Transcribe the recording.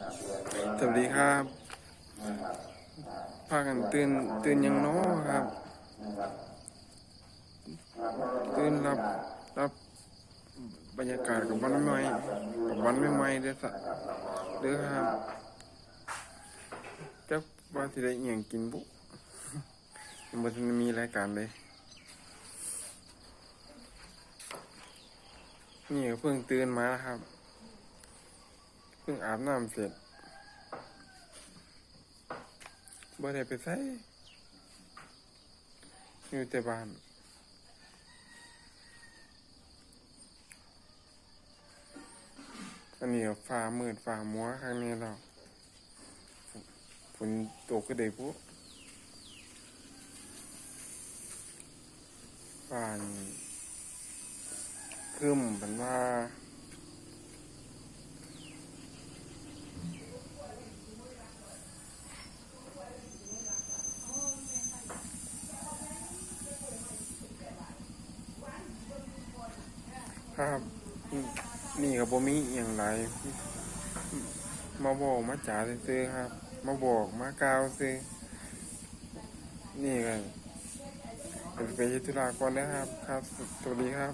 สวัสดีครับพากันตื่นตื่นยังน้อครับ ตื่นรับรับบรรยากาศกับวันใหม่กับวันใหม่ๆเด้อสะเด้อครับจักว่าสิได้เอหย่างกินบุยังบ่ทันมีรายการเลยนี่เพิ่งตื่นมาครับ เพิ่งอาบน้ำเสร็จบ่ได้ไปใส่อยู่แต่บ้านอันนี้ฟ้ามืดฟ้ามัวข้างนี้เราฝนตกก็ได้ปุ๊ฟ้านี่ครึ้มเป็นว่า ครับ นี่กับโบมีอย่างไรมาบอกมาจ๋าซื้อครับ มาบอกมากาวซื้อนี่ก็เป็นไปเฮ็ดธุระก่อนนะครับ ครับ สวัสดีครับ